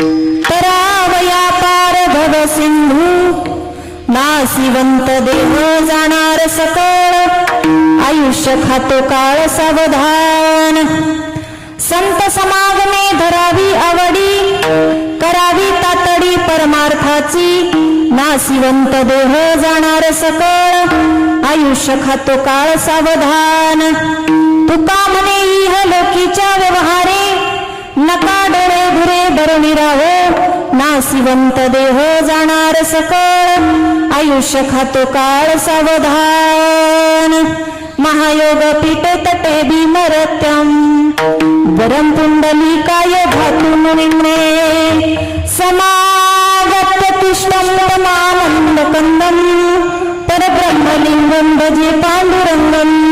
तरावया पार भव सिंधू नासिवंत देह जाणार सकळ आयुष्य खातो काळ सावधान. संत समागमे धरावी आवडी करावी तातडी परमार्थाची नासिवंत देह जाणार सकळ आयुष्य खातो काळ सावधान. तुका म्हणे इह लोकीच्या व्यवहारे नका डोळे धुरे धरुणी राहो. नासिवंत देह जाणार सकळ. आयुष्य खातो काळ सावधान. महायोग पीठ तटे भीमरत्यम वरम पुंडलिकाय धातून निम्ने. समागत तिष्ठम परमानंद कंदम परब्रह्मलिंगम भजे पांडुरंगम.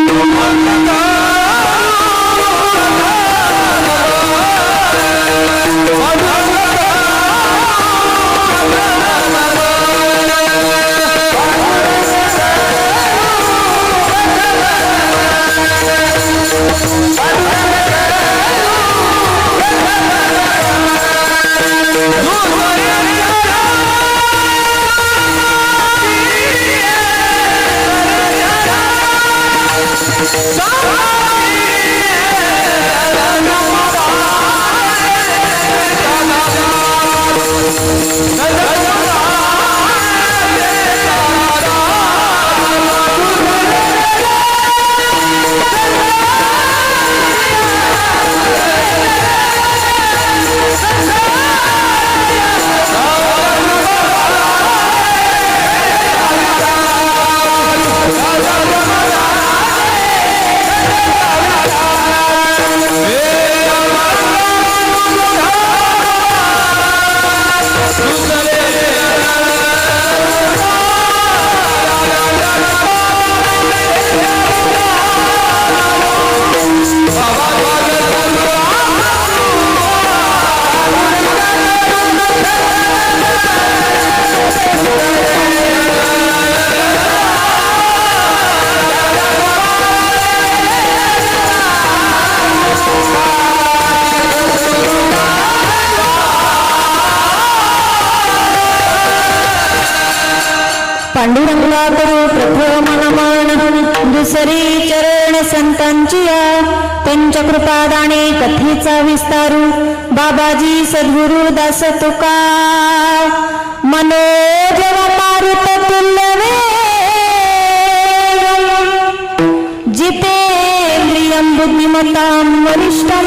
बाबाजी सद्गुरु दास तुका मनोजव मारुत तुल्य जितेंद्रियं बुद्धिमतां वरिष्ठं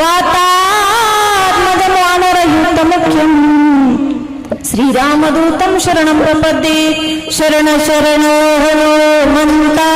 वातात्मजमानरयुतमुख्यम् श्रीरामदूतं शरणं प्रपद्ये शरण शरण हनुमन्ता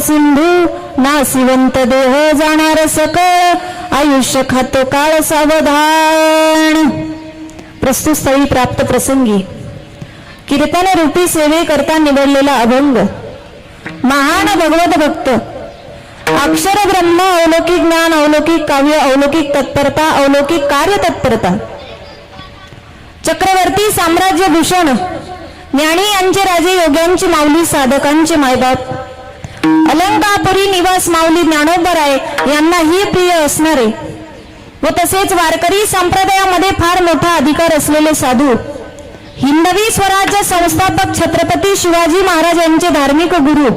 सिंधू नासिवंत देह जाणार सकळ आयुष्य खातो काळ सावधान. प्रस्तुत स्थळी प्राप्त प्रसंगी. कीर्तन रूपी सेवे करता निवडलेला अभंग. महान भगवत भक्त. अक्षर ब्रह्म अवलौकिक ज्ञान अवलौकिक काव्य अवलौकिक तत्परता अवलौकिक कार्य तत्परता. चक्रवर्ती साम्राज्य भूषण ज्ञानी यांचे राजे योग्यांची माऊली साधकांचे मायबाप. अलंकापुरी निवास माऊली ज्ञानोबराय यांनाही प्रिय असणारे. व तसेच वारकरी संप्रदायामध्ये फार मोठा अधिकार असलेले साधू. हिंदवी स्वराज्य संस्थापक छत्रपती शिवाजी महाराज यांचे धार्मिक गुरु.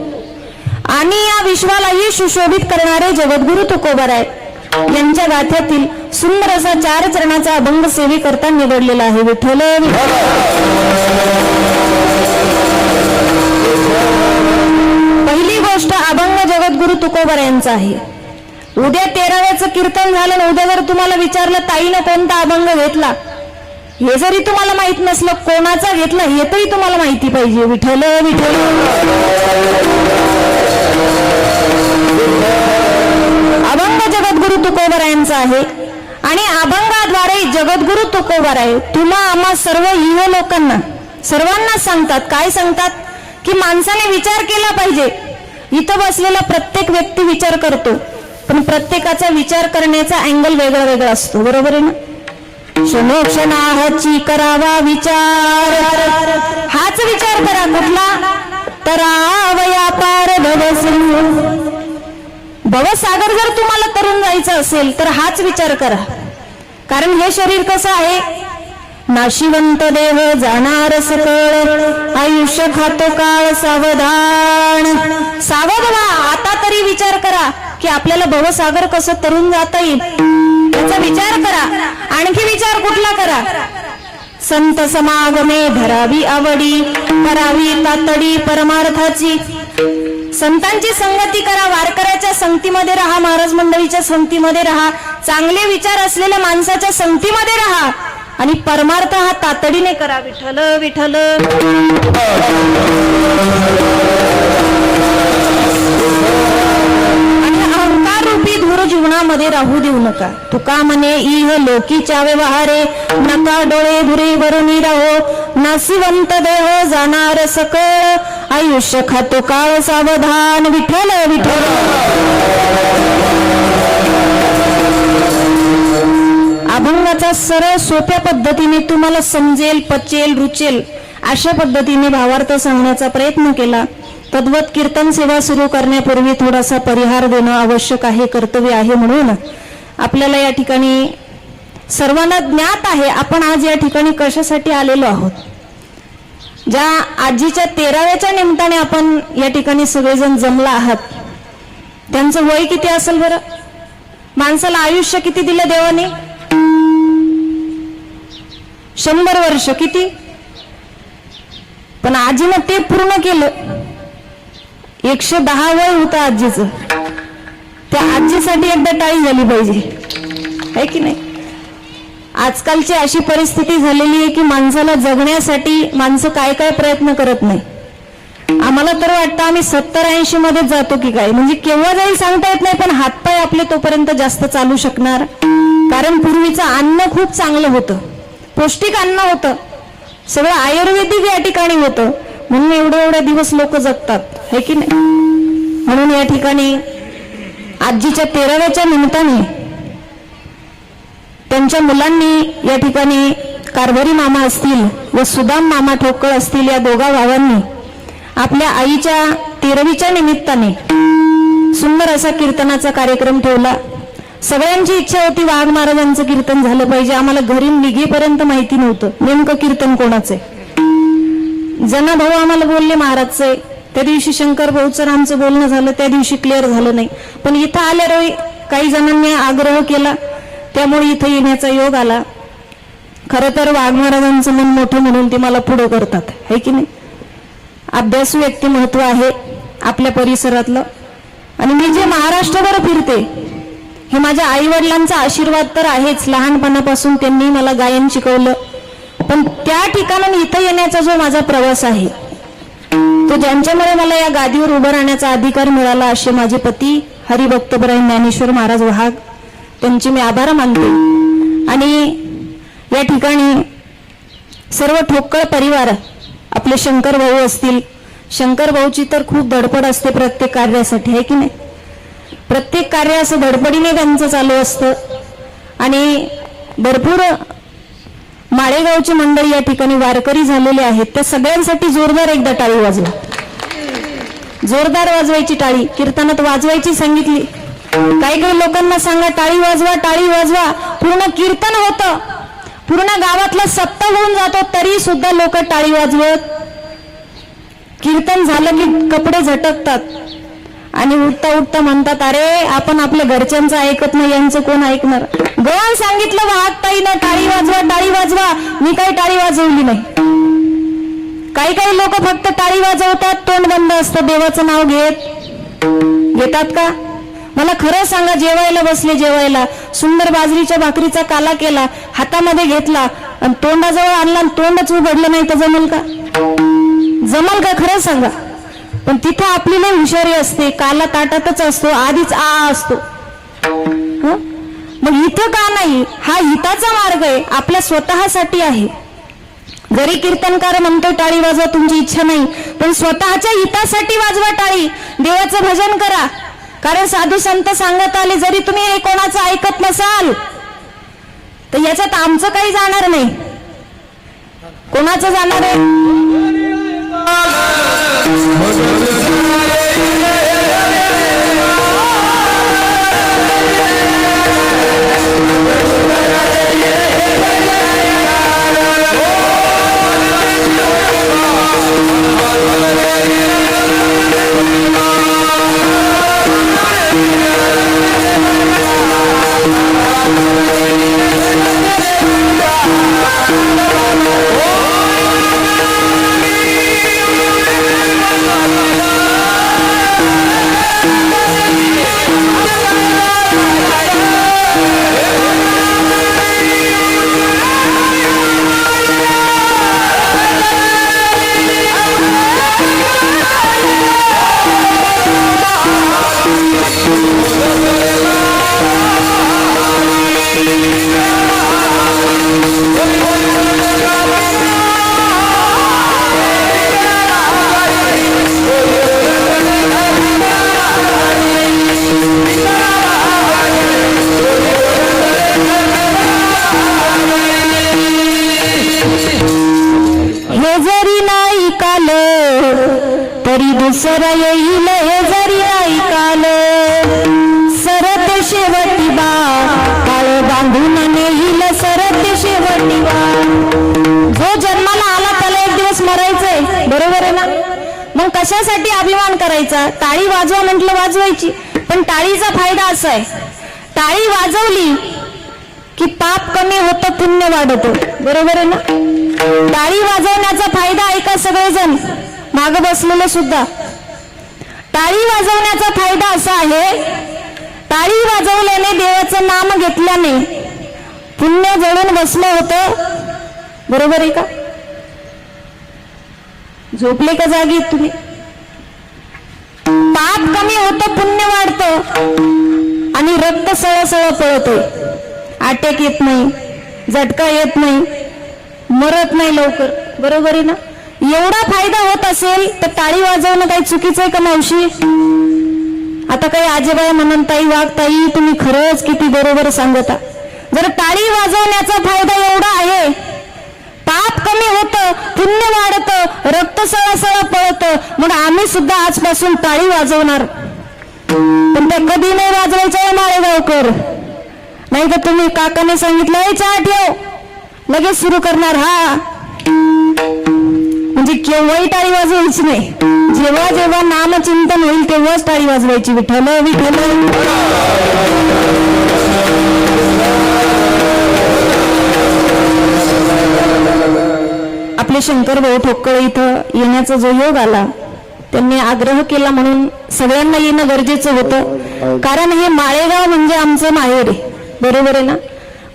आणि या विश्वालाही सुशोभित करणारे जगद्गुरु तुकोबराय यांच्या गाथ्यातील सुंदर असा चार चरणाचा अभंग सेवेकरता निवडलेला आहे. विठ्ठल. गुरु तुकोबर यांचा आहे. उद्या तेराव्याचं कीर्तन झालं ना उद्या जर तुम्हाला विचारलं ताईनं कोणता अभंग घेतला? हे जरी तुम्हाला माहीत नसलं कोणाचा घेतला हे तरी तुम्हाला माहिती पाहिजे. विठल विठल अभंग जगद्गुरु तुकोबर यांचा आहे. आणि अभंगाद्वारे जगद्गुरु तुकोबर आहे. तुला आम्हा सर्व युव लोकांना सर्वांना सांगतात. काय सांगतात? की माणसाने विचार केला पाहिजे. इथं बसलेला प्रत्येक व्यक्ती विचार करतो. पण प्रत्येकाचा विचार करण्याचा अँगल वेगळा वेगळा असतो. बरोबर आहे ना? क्षणोक्षणाची करावा विचार. हाच विचार करा. कुठला? तरावया पार भवसागर जर तुम्हाला तरुण जायचं असेल तर हाच विचार करा. कारण हे शरीर कसं आहे? नाशिवंत देह जाणार सकळ आयुष्य खातो काळ सावधान. सावध व्हा आता तरी विचार करा की आपल्याला भवसागर कसं तरुण जाता येईल त्याचा विचार करा. आणखी विचार कुठला करा? संत समागमे धरावी आवडी करावी तातडी परमार्थाची. संतांची संगती करा वारकऱ्याच्या संगतीमध्ये राहा महाराज मंडळीच्या संगतीमध्ये राहा. चांगले विचार असलेल्या माणसाच्या संगतीमध्ये राहा. आणि परमार्थ हा तातडीने करा. विठल विठल आणि रूपी धूर जीवनामध्ये राहू देऊ नका. तुका म्हणे इह लोकीच्या व्यवहारे नका डोळे धुरे वरुणी राहो. नासिवंत देह जाणार सकळ. आयुष्य खातो काळ सावधान. विठ्ठल विठल तुम्हाला सरळ सोप्या पद्धतीने तुम्हाला समजेल पचेल रुचेल अशा पद्धतीने भावार्थ सांगण्याचा प्रयत्न केला. तद्वत कीर्तन सेवा सुरू करण्यापूर्वी थोडासा परिहार देणं आवश्यक आहे कर्तव्य आहे म्हणून. आपल्याला या ठिकाणी सर्वांना ज्ञात आहे आपण आज या ठिकाणी कशासाठी आलेलो आहोत? ज्या आजीच्या तेराव्याच्या निमित्ताने आपण या ठिकाणी सगळेजण जमला आहात त्यांचं वय किती असेल बरं? माणसाला आयुष्य किती दिलं देवाने? शंभर वर्ष किती? पण आजीनं ते पूर्ण केलं. एकशे दहा वय होतं आजीचं. त्या आजीसाठी एकदा टाळी झाली पाहिजे. आहे की नाही? आजकालची अशी परिस्थिती झालेली आहे की माणसाला जगण्यासाठी माणसं काय काय प्रयत्न करत नाही. आम्हाला तर वाटतं आम्ही सत्तर ऐंशी मध्ये जातो की काय? म्हणजे केव्हा जाईल सांगता येत नाही पण हातपाय आपले तोपर्यंत जास्त चालू शकणार. कारण पूर्वीचं अन्न खूप चांगलं होतं. पौष्टिक अन्न होतं. सगळं आयुर्वेदिक या ठिकाणी होतं. म्हणून एवढे एवढे दिवस लोक जगतात. हे की नाही? म्हणून या ठिकाणी आजीच्या तेराव्याच्या निमित्ताने त्यांच्या मुलांनी या ठिकाणी कारभारी मामा असतील व सुदाम मामा ठोकळ असतील या दोघा भावांनी आपल्या आईच्या तेरवीच्या निमित्ताने सुंदर असा कीर्तनाचा कार्यक्रम ठेवला. सगळ्यांची इच्छा होती वाघ महाराजांचं कीर्तन झालं पाहिजे. आम्हाला घरी निघेपर्यंत माहिती नव्हतं. नेमकं कीर्तन कोणाचं आहे? जना भाऊ आम्हाला बोलले महाराजचे त्या दिवशी शंकर भाऊचं आमचं बोलणं झालं. त्या दिवशी क्लिअर झालं नाही. पण इथं आल्यावर काही जणांनी आग्रह केला. त्यामुळे इथं येण्याचा योग आला. खरं तर वाघ महाराजांचं मन मोठं म्हणून ते मला पुढं करतात. है की नाही? अभ्यासू व्यक्तिमत्व आहे आपल्या परिसरातलं. आणि मी जे महाराष्ट्रभर फिरते हे माझ्या आई वडिलांचा आशीर्वाद तर आहेच. लहानपणापासून त्यांनी मला गायन शिकवलं. पण त्या ठिकाणून इथं येण्याचा जो माझा प्रवास आहे तो ज्यांच्यामुळे मला या गादीवर उभं राहण्याचा अधिकार मिळाला असे माझे पती हरिभक्तपराय ज्ञानेश्वर महाराज वहाग त्यांचे मी आभार मानते. आणि या ठिकाणी सर्व ठोक्कळ परिवार आपले शंकर भाऊ असतील. शंकर भाऊची तर खूप धडपड असते प्रत्येक कार्यासाठी आहे की नाही? प्रत्येक कार्य असं धडपडीने त्यांचं चालू असतं. आणि भरपूर माळेगावची मंडळी या ठिकाणी वारकरी झालेले आहेत. त्या सगळ्यांसाठी जोरदार एकदा टाळी वाजवा. जोरदार वाजवायची टाळी. कीर्तनात वाजवायची सांगितली. काही काही लोकांना सांगा टाळी वाजवा टाळी वाजवा. पूर्ण कीर्तन होतं. पूर्ण गावातला सत्ता होऊन जातो तरी सुद्धा लोक टाळी वाजवत. कीर्तन झालं की कपडे झटकतात. आणि उठता उठता म्हणतात अरे आपण आपल्या घरच्यांचं ऐकत नाही यांचं कोण ऐकणार? गण सांगितलं वाहत ताईनं टाळी वाजवा टाळी वाजवा. मी काही टाळी वाजवली नाही. काही काही लोक फक्त टाळी वाजवतात तोंड बंद असतं देवाचं नाव घेत. घेतात का? मला खरं सांगा जेवायला बसले जेवायला. सुंदर बाजरीच्या भाकरीचा काला केला हातामध्ये घेतला आणि तोंडाजवळ आणला आणि तोंडच उघडलं नाही तर जमल का? जमल का? खरं सांगा. पण तिथे आपली लई हुशारी असते काला ताटातच असतो आधीच आ असतो. मग इथं का नाही? हा हिताचा मार्ग आहे आपल्या स्वतःसाठी आहे. जरी कीर्तनकार म्हणतो टाळी वाजवा तुमची इच्छा नाही पण स्वतःच्या हितासाठी वाजवा टाळी देवाचं भजन करा. कारण साधू संत सांगत आले जरी तुम्ही हे कोणाचं ऐकत नसाल तर याच्यात आमचं काही जाणार नाही. कोणाचं जाणार आहे? सर येईल हे जरी ऐकाल सरत शेवटी बा काळ बांधून नेईल सरत शेवटी बा. जो जन्माला आला त्याला एक दिवस मरायचंय बरोबर आहे ना? मग कशासाठी अभिमान करायचा? टाळी वाजवा म्हटलं वाजवायची पण टाळीचा फायदा असा आहे. टाळी वाजवली की पाप कमी होतं पुण्य वाढतं बरोबर आहे ना? टाळी वाजवण्याचा फायदा ऐका सगळेजण? माग बसलेले सुद्धा. टाळी वाजवण्याचा फायदा असा आहे टाळी वाजवल्याने देवाचं नाम घेतल्याने पुण्य जळून बसलं होतं. बरोबर आहे का? झोपले का जागी तुम्ही? पाप कमी होतं पुण्य वाढतं आणि रक्त सळसळ पळत अटॅक येत नाही झटका येत नाही मरत नाही लवकर. बरोबर आहे ना? एवढा फायदा होत असेल तर टाळी वाजवणं काही चुकीचं आहे का मावशी? आता काही आजेबाई म्हणून ताई वाघ ताई तुम्ही खरंच किती बरोबर सांगता. जर टाळी वाजवण्याचा फायदा एवढा आहे पाप कमी होतं पुण्य वाढतं रक्त सळा पळतं म्हणून आम्ही सुद्धा आजपासून टाळी वाजवणार. पण त्या कधी नाही वाजवायच्या आहे माळेगावकर. नाही तर तुम्ही काकाने सांगितलं "ए, चहा ठेव लगेच सुरू करणार हा. म्हणजे केव्हाही टाळी वाजवायची नाही. जेव्हा जेव्हा नामचिंतन होईल तेव्हाच टाळी वाजवायची. विठ्ठल विठ्ठल. आपले शंकर भाऊ ठोक्कळ इथं येण्याचा जो योग आला त्यांनी आग्रह केला म्हणून सगळ्यांना येणं गरजेचं होतं. कारण हे माळेगाव म्हणजे आमचं माहेर आहे. बरोबर आहे ना?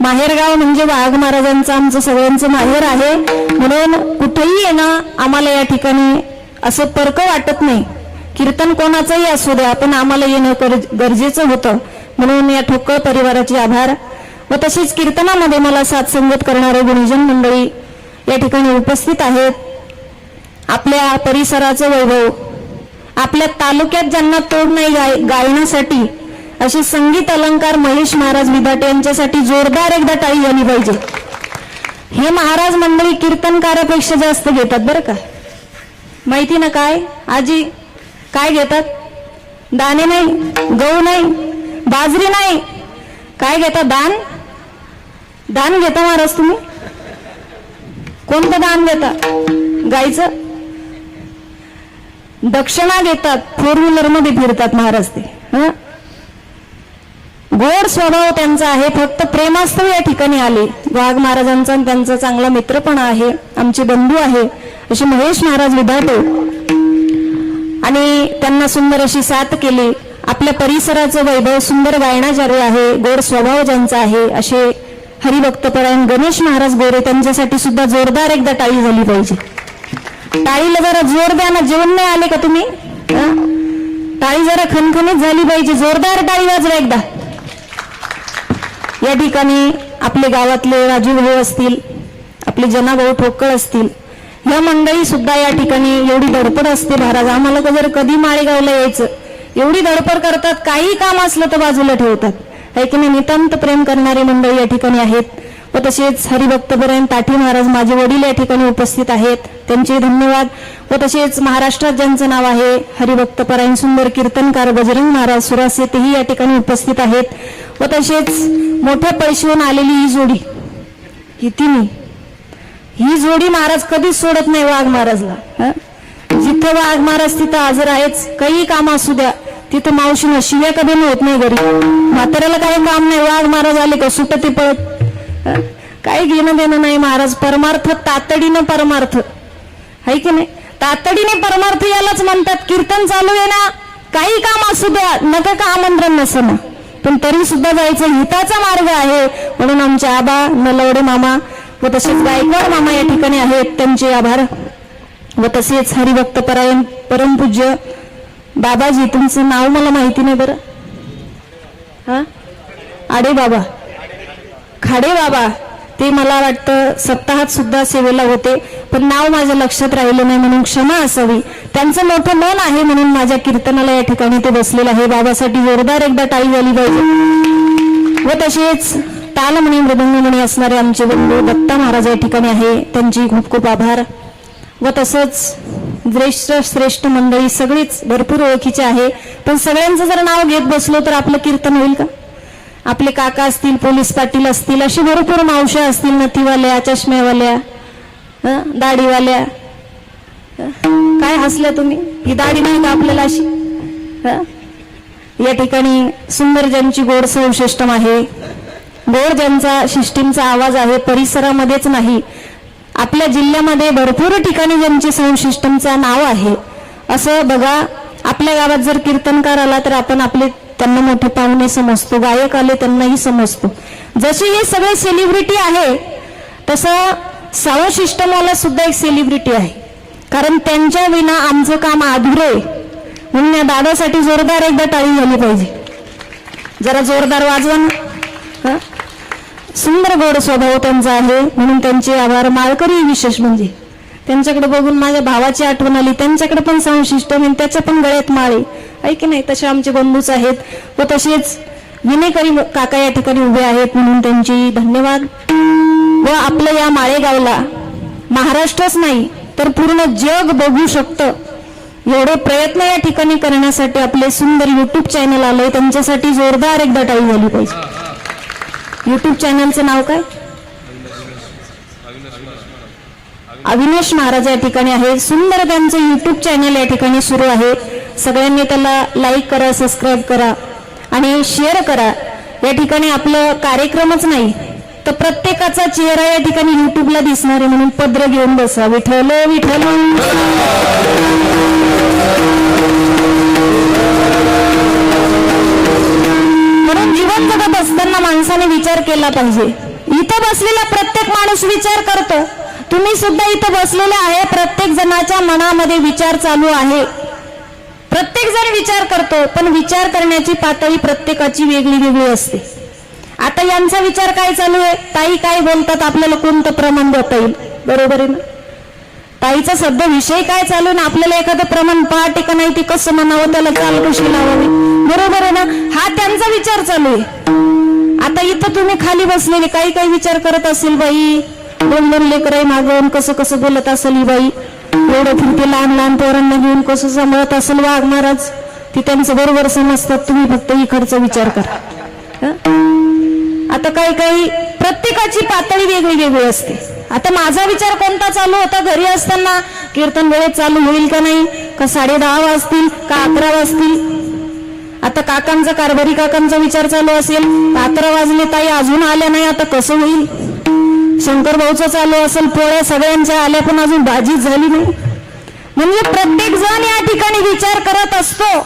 माहेरगाव म्हणजे वाघ महाराजांचं आमचं सगळ्यांचं माहेर आहे. म्हणून कुठेही येणं आम्हाला या ठिकाणी असं परक वाटत नाही. कीर्तन कोणाचंही असू द्या पण आम्हाला येणं गरजेचं होतं. म्हणून या ठोकळ परिवाराचे आभार. व तसेच कीर्तनामध्ये मला साथ संगत करणारे गुरुजन मंडळी या ठिकाणी उपस्थित आहेत. आपल्या परिसराचं वैभव आपल्या तालुक्यात ज्यांना तोड नाही गाय गायण्यासाठी असे संगीत अलंकार महेश महाराज विभाटे यांच्यासाठी जोरदार एकदा टाळी झाली पाहिजे. हे महाराज मंडळी कीर्तनकारापेक्षा जास्त घेतात बरं का? माहिती ना काय? आजी काय घेतात? दाणे नाही गहू नाही बाजरी नाही. काय घेता? दान? दान घेता महाराज तुम्ही? कोणतं दान घेता? गायचं दक्षिणा घेतात फोर व्हीलरमध्ये फिरतात महाराज ते. गोड स्वभाव त्यांचा आहे फक्त प्रेमास्तव या ठिकाणी आले. वाघ महाराजांचा आणि त्यांचा चांगला मित्र पण आहे आमचे बंधू आहे असे महेश महाराज विधाटे आणि त्यांना सुंदर अशी साथ केली. आपल्या परिसराचं वैभव सुंदर गायनाचार्य आहे गोड स्वभाव ज्यांचा आहे असे हरिभक्तपरायण गणेश महाराज गोरे त्यांच्यासाठी सुद्धा जोरदार एकदा टाळी झाली पाहिजे. टाळीला जरा जोर द्या ना जेवण नाही आले का तुम्ही? टाळी जरा खणखणीत झाली पाहिजे जोरदार टाळी वाजवा एकदा. या ठिकाणी आपले गावातले राजू भाऊ असतील आपले जनाभाऊ ठोकळ असतील या मंडळी सुद्धा या ठिकाणी एवढी धडपड असते महाराज. आम्हाला का जर कधी माळेगावला यायचं एवढी धडपड करतात काही काम असलं तर बाजूला ठेवतात. आहे की नाही? नितांत प्रेम करणारी मंडळी या ठिकाणी आहेत. व तसेच हरिभक्तपरायण ताठी महाराज माझे वडील या ठिकाणी उपस्थित आहेत. त्यांचे धन्यवाद. व तसेच महाराष्ट्रात ज्यांचं नाव आहे हरिभक्तपरायण सुंदर कीर्तनकार बजरंग महाराज सुरासे तेही या ठिकाणी उपस्थित आहेत. व तसेच मोठ्या पैशावरून आलेली ही जोडी. ही तिन्ही. ही जोडी महाराज कधीच सोडत नाही वाघ महाराजला. जिथं वाघ महाराज तिथं हजर आहेच काही काम असू द्या. तिथं मावशीनं शिव्या कधी होत नाही घरी. म्हाताऱ्याला काही काम नाही वाघ महाराज आले का सुट ते पळत. काही घेणं देणं नाही महाराज परमार्थ तातडीनं परमार्थ. है की नाही? तातडीने परमार्थ यालाच म्हणतात कीर्तन चालू आहे ना काही काम असू द्या नका का आमंत्रण नसं ना पण तरी सुद्धा जायचं हिताचा मार्ग आहे. म्हणून आमचे आबा नलवडे मामा व तसेच गायकवाड मामा या ठिकाणी आहेत. त्यांचे आभार. व तसेच हरिभक्त परायण परमपूज्य बाबाजी तुमचं नाव मला माहिती नाही बरं. हा? आडे बाबा. खाडे बाबा. ते मला वाटतं सप्ताहात सुद्धा सेवेला होते पण नाव माझ्या लक्षात राहिलं नाही म्हणून क्षमा असावी. त्यांचं मोठं मन आहे म्हणून माझ्या कीर्तनाला या ठिकाणी ते बसलेलं आहे. बाबासाठी जोरदार एकदा टाळी झाली पाहिजे. व तसेच तालमणी मृदंगमणी असणारे आमचे बंधू दत्ता महाराज या ठिकाणी आहे. त्यांची खूप खूप आभार. व तसंच ज्येष्ठ श्रेष्ठ मंडळी सगळीच भरपूर ओळखीचे आहे. पण सगळ्यांचं जर नाव घेत बसलो तर आपलं कीर्तन होईल का? आपले काका असतील पोलीस पाटील असतील अशी भरपूर मावश्या असतील नथीवाल्या चष्म्यावाल्या हं, दाढीवाल्या. काय हसल्या तुम्ही? ही दाढी नाही का आपल्याला अशी? या ठिकाणी सुंदर ज्यांची गोड सौशिष्टम आहे. गोड ज्यांचा शिष्टींचा आवाज आहे परिसरामध्येच नाही. आपल्या जिल्ह्यामध्ये भरपूर ठिकाणी ज्यांची साऊंड सिस्टमचं नाव आहे. असं बघा आपल्या गावात जर कीर्तनकार आला तर आपण आपले त्यांना मोठे पाहुणे समजतो गायक आले त्यांनाही समजतो. जसे हे सगळे सेलिब्रिटी आहे तसं साऊंड सिस्टमवाला सुद्धा एक सेलिब्रिटी आहे. कारण त्यांच्या विना आमचं काम अधुरे आहे. म्हणून या दादासाठी जोरदार एकदा टाळी झाली पाहिजे. जरा जोरदार वाजवा ना. सुंदर गोड स्वभाव त्यांचा आहे. म्हणून त्यांचे आभार. माळकरी विशेष म्हणजे. त्यांच्याकडे बघून माझ्या भावाची आठवण आली. त्यांच्याकडे पण साऊंड सिस्टम आणि त्याच्या पण गळ्यात माळे आहे की नाही? तसे आमचे बंधूच आहेत. व तसेच विनेकरी काका या ठिकाणी उभे आहेत म्हणून त्यांची धन्यवाद. व आपलं या माळेगावला महाराष्ट्रच नाही तर पूर्ण जग बघू शकतं. एवढे प्रयत्न या ठिकाणी करण्यासाठी आपले सुंदर युट्यूब चॅनल आलंय. त्यांच्यासाठी जोरदार एकदा टाळी झाली पाहिजे. युट्यूब चॅनलचं नाव काय? अविनाश महाराज या ठिकाणी आहे. सुंदर त्यांचं युट्यूब चॅनल या ठिकाणी सुरू आहे. सगळ्यांनी त्याला लाईक करा सबस्क्राईब करा आणि शेअर करा. या ठिकाणी आपलं कार्यक्रमच नाही तर प्रत्येकाचा चेहरा या ठिकाणी युट्यूबला दिसणार आहे म्हणून पद्र घेऊन बसा. विठ्ठल विठ्ठल. म्हणून जीवन जगत असताना माणसाने विचार केला पाहिजे. इथं बसलेला प्रत्येक माणूस विचार करतो. तुम्ही सुद्धा इथं बसलेले आहे प्रत्येक जणाच्या मनामध्ये विचार चालू आहे. प्रत्येक जण विचार करतो पण विचार करण्याची पातळी प्रत्येकाची वेगळी वेगळी असते. आता यांचा विचार काय चालू आहे? ताई काय बोलतात आपल्याला कोणतं प्रमाण देता येईल? बरोबर आहे ना? ताईचा सध्या विषय काय चालू ना आपल्याला एखादं प्रमाण पहाटे का नाही ते कसं म्हणावं त्याला चाल कशी लावावी? बरोबर आहे ना? हा त्यांचा विचार चालू आहे. आता इथं तुम्ही खाली बसलेले काही काही विचार करत असेल बाई. दोन दोन आहे मागवून कसं कसं बोलत असेल ही बाई. एवढं फिरते लहान लहान पोरांना घेऊन कसं सांभाळत असेल वाघ महाराज ती त्यांचं बरोबर समजतात. तुम्ही फक्त इकडचा विचार करा. आता काही काही प्रत्येकाची पातळी वेगळी वेगळी असते. आता माझा विचार कोणता चालू होता? घरी असताना कीर्तन वेळेत चालू होईल का नाही? का साडे दहा वाजतील? का अकरा वाजतील? आता काकांचा कारभारी काकांचा विचार चालू असेल. का अकरा वाजले ताई? अजून आल्या नाही. आता कसं होईल? शंकर भाऊचं चालू असेल पोळ्या सगळ्यांच्या आल्या पण अजून भाजी झाली नाही. म्हणजे प्रत्येक जण या ठिकाणी विचार करत असतो.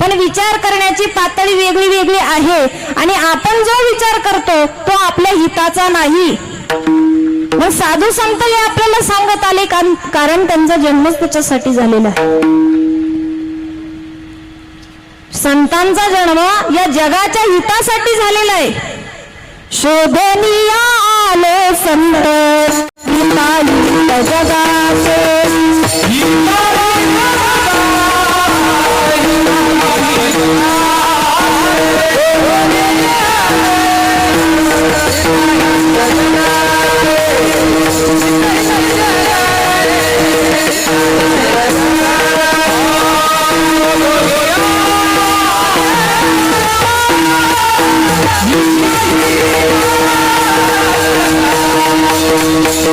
पण विचार करण्याची पातळी वेगळी वेगळी आहे. आणि आपण जो विचार करतो तो आपल्या हिताचा नाही. मग साधू संत हे आपल्याला सांगत आले कारण कारण त्यांचा जन्मच त्याच्यासाठी झालेला आहे. संतांचा जन्म या जगाच्या हितासाठी झालेला आहे. शोधनिया आले संतोष हितायुक्त जगाचे.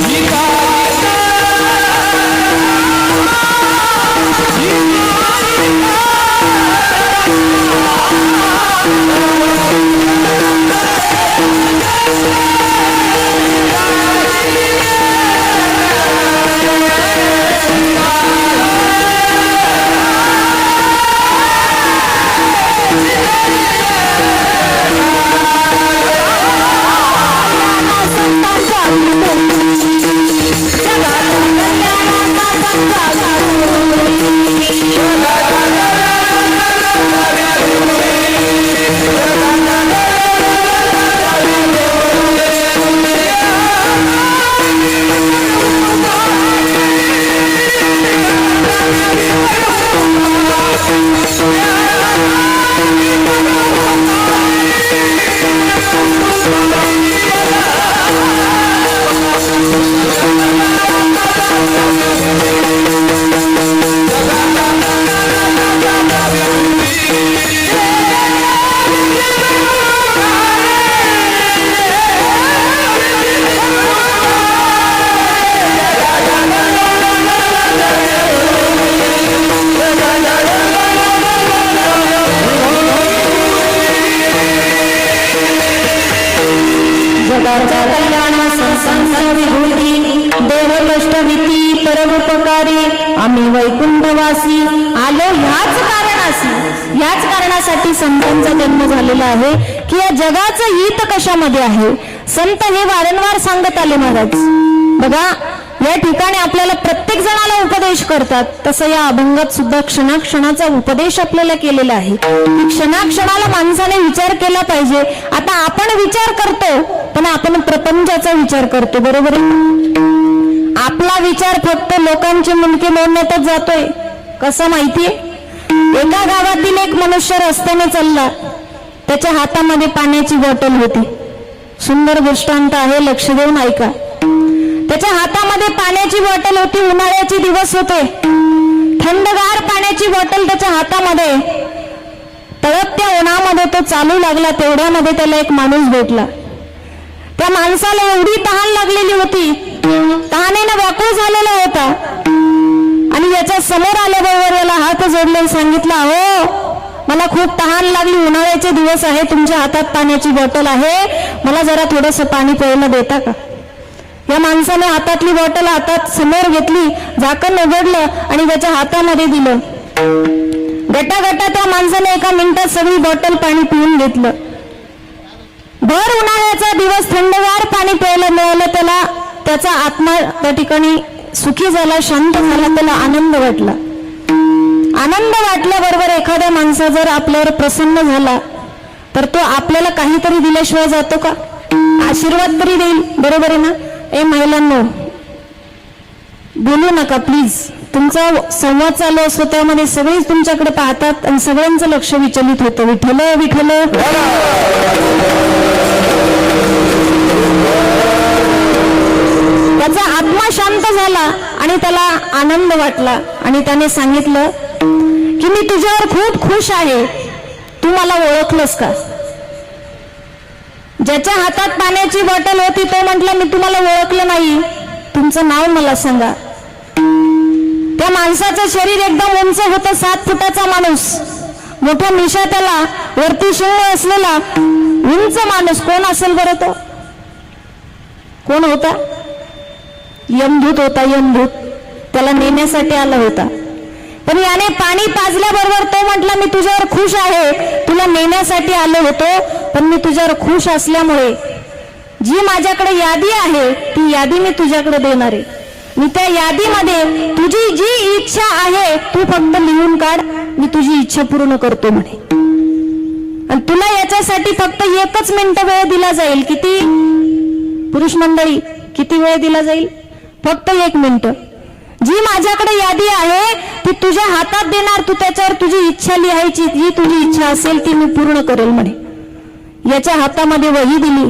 जगाच्या Thank you. कशामध्ये आहे? संत हे वारंवार सांगत आले महाराज. बघा या ठिकाणी आपल्याला प्रत्येक जणाला उपदेश करतात. तसं या अभंगात सुद्धा क्षणाक्षणाचा उपदेश आपल्याला केलेला आहे. की क्षणाक्षणाला माणसाने विचार केला पाहिजे. आता आपण विचार करतो पण आपण प्रपंचाचा विचार करतो बरोबर आपला विचार फक्त लोकांचे मुंडके मोडण्यातच जातोय. कसं माहितीये? एका गावातील एक मनुष्य रस्त्याने चालला. त्याच्या हातामध्ये पाण्याची बॉटल होती. सुंदर दृष्टांत आहे लक्ष देऊन ऐका. त्याच्या हातामध्ये पाण्याची बॉटल होती उन्हाळ्याचे दिवस होते. थंडगार पाण्याची बॉटल त्याच्या हातामध्ये. तळपत्या उन्हामध्ये तो चालू लागला तेवढ्यामध्ये त्याला एक माणूस भेटला. त्या माणसाला एवढी तहान लागलेली होती. तहानेनं व्याकुळ झालेला होता. आणि याच्या समोर आल्याबरोबर याला हात जोडले सांगितलं हो मला खूप तहान लागली. उन्हाळ्याचे दिवस आहे. तुमच्या हातात पाण्याची बॉटल आहे. मला जरा थोडस पाणी प्यायला देता का? या माणसाने हातातली बॉटल हातात समोर घेतली. झाकण उघडलं आणि त्याच्या हातामध्ये दिलं. गटागटा त्या माणसाने एका मिनिटात सगळी बॉटल पाणी पिऊन घेतलं. भर उन्हाळ्याचा दिवस थंडगार पाणी प्यायला मिळालं त्याला. त्याचा आत्मा त्या ठिकाणी सुखी झाला शांत झाला त्याला आनंद वाटला. आनंद वाटल्याबरोबर एखाद्या माणसा जर आपल्यावर प्रसन्न झाला तर तो आपल्याला काहीतरी दिल्याशिवाय जातो का? आशीर्वाद तरी देईल बरोबर आहे ना? ए महिलांनो बोलू नका प्लीज तुमचा संवाद चालू असतो त्यामध्ये सगळेच तुमच्याकडे पाहतात आणि सगळ्यांचं लक्ष विचलित होतं. विठल विठल त्याचा आत्मा शांत झाला आणि त्याला आनंद वाटला. आणि त्याने सांगितलं की मी तुझ्यावर खूप खुश आहे. तू मला ओळखलंस का? ज्याच्या हातात पाण्याची बॉटल होती तो म्हटला मी तुम्हाला ओळखलं नाही. तुमचं नाव मला सांगा. त्या माणसाचं शरीर एकदम उंच होतं सात फुटाचा माणूस. मोठा मिशा त्याला वरती शिंग असलेला उंच माणूस. कोण असेल बरं तो? कोण होता? यमदूत होता यमदूत. त्याला नेण्यासाठी आला होता. पण याने पाणी पाजल्याबरोबर तो म्हटला मी तुझ्यावर खुश आहे. तुला नेण्यासाठी आलो होतो पण मी तुझ्यावर खुश असल्यामुळे जी माझ्याकडे यादी आहे ती यादी मी तुझ्याकडे देणार आहे. मी त्या यादीमध्ये तुझी जी इच्छा आहे तू फक्त लिहून काढ. मी तुझी इच्छा पूर्ण करतो म्हणे. आणि तुला याच्यासाठी फक्त एकच मिनिट वेळ दिला जाईल. किती? पुरुष मंडळी किती वेळ दिला जाईल? फक्त एक मिनिट. जी माझ्याकडे यादी आहे ती तुझ्या हातात देणार तू त्याच्यावर तुझी इच्छा लिहायची जी तुझी इच्छा असेल ती मी पूर्ण करेल म्हणे. याच्या हातामध्ये वही दिली.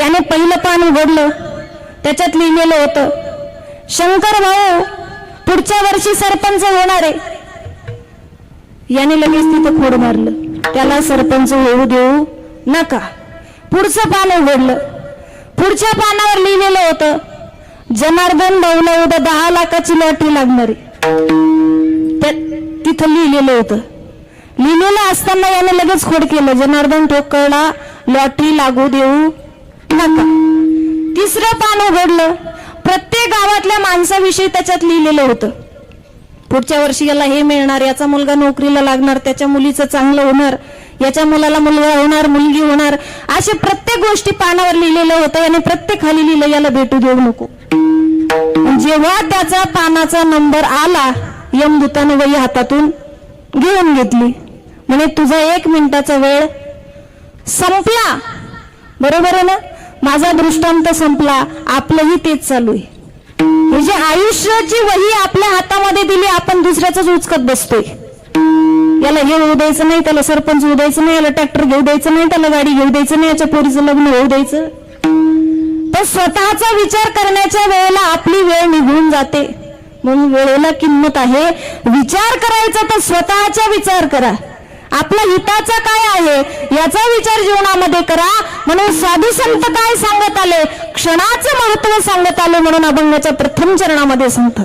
याने पहिलं पान उघडलं. त्याच्यात लिहिलेलं होतं शंकर भाऊ पुढच्या वर्षी सरपंच होणार आहे. याने लगेच तिथं खोड मारलं. त्याला सरपंच होऊ देऊ नका. पुढचं पान उघडलं. पुढच्या पानावर लिहिलेलं होतं जनार्दन भाऊला उद्या दहा लाखाची लॉटरी लागणार आहे. त्या- तिथं लिहिलेलं होतं. लिहिलेलं असताना याने लगेच खोड केलं. जनार्दन ठोकळला लॉटरी लागू देऊ नका. तिसरं पान उघडलं. प्रत्येक गावातल्या माणसाविषयी त्याच्यात लिहिलेलं होतं. पुढच्या वर्षी याला हे मिळणार याचा मुलगा नोकरीला लागणार त्याच्या मुलीचं चांगलं होणार याच्या मुलाला मुलगा होणार मुलगी होणार असे प्रत्येक गोष्टी पानावर लिहिलेलं होतं याने प्रत्येक खाली लिहिलं याला भेटू देऊ नको. जेव्हा त्याचा पानाचा नंबर आला यमदूताने वही हातातून घेऊन घेतली. म्हणे तुझा एक मिनिटाचा वेळ संपला. बरोबर आहे ना? माझा दृष्टांत संपला. आपलंही तेच चालू आहे. म्हणजे जे आयुष्याची वही आपल्या हातामध्ये दिली आपण दुसऱ्याच उचकत बसतोय. याला हे होऊ द्यायचं नाही त्याला सरपंच होऊ द्यायचं नाही याला ट्रॅक्टर घेऊ द्यायचं नाही त्याला गाडी घेऊ द्यायचं नाही याच्या पोरीचं लग्न होऊ द्यायचं. तर स्वतःचा विचार करण्याच्या वेळेला आपली वेळ निघून जाते. म्हणून वेळेला किंमत आहे. विचार करायचा तर स्वतःचा विचार करा. आपल्या हिताचा काय आहे याचा विचार जीवनामध्ये करा. म्हणून साधू संत काय सांगत आले? क्षणाचं महत्त्व सांगत आले म्हणून अभंगाच्या प्रथम चरणामध्ये सांगतात.